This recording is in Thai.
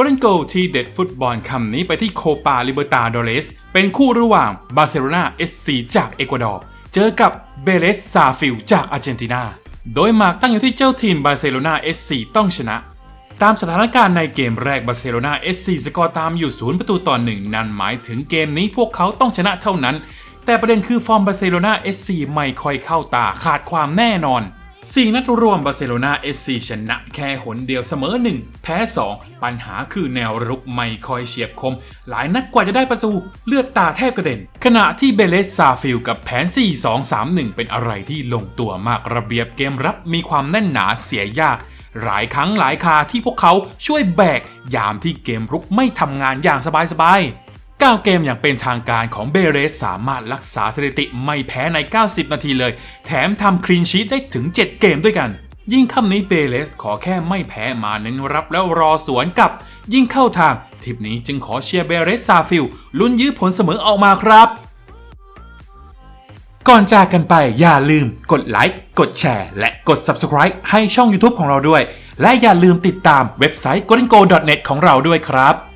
Golden Goal ที่เด็ดฟุตบอลคำนี้ไปที่โคปาลิเบ r ตา d ด r รสเป็นคู่ระหว่างบาร์เซโลนา SC จากเอกวาดอร์เจอกับเบเลสซาฟิลจากอาร์เจนตินา โดยมากตั้งอยู่ที่เจ้าทีมบาร์เซโลนา SC ต้องชนะ ตามสถานการณ์ในเกมแรกบาร์เซโลนา SC สกอร์ตามอยู่ศูนย์ประตูต่อหนึ่งนั่นหมายถึงเกมนี้พวกเขาต้องชนะเท่านั้น แต่ประเด็นคือฟอร์มบาร์เซโลนา SC ไม่ค่อยเข้าตาขาดความแน่นอน 4 นัดรวมบาร์เซโลนา SC ชนะแค่หนเดียวเสมอ 1 แพ้ 2 ปัญหาคือแนวรุกไม่ค่อยเฉียบคม หลายนัดกว่าจะได้ประตูเลือดตาแทบกระเด็น ขณะที่เบเลสซาฟิลกับแผน 4-2-3-1 เป็นอะไรที่ลงตัวมากระเบียบเกมรับมีความแน่นหนาเสียยากหลายครั้งหลายคาที่พวกเขาช่วยแบก ยามที่เกมรุกไม่ทำงานอย่างสบายๆ 9 เกมอย่างเป็นทางการของเบเรสสามารถรักษาสถิติไม่แพ้ใน 90 นาทีเลย แถมทำคลีนชีตได้ถึง 7 เกมด้วยกัน ยิ่งคำนี้เบเรสขอแค่ไม่แพ้มาเน้นรับแล้วรอสวนกับ ยิ่งเข้าทางทิปนี้จึงขอเชียร์เบเรสซาฟิลลุ้นยื้อผลเสมอออกมาครับ ก่อนจากกันไปอย่าลืมกดไลค์กดแชร์ และกด Subscribe ให้ช่อง YouTube ของเราด้วย และอย่าลืมติดตามเว็บไซต์ g o l d e n g o net ของเราด้วยครับ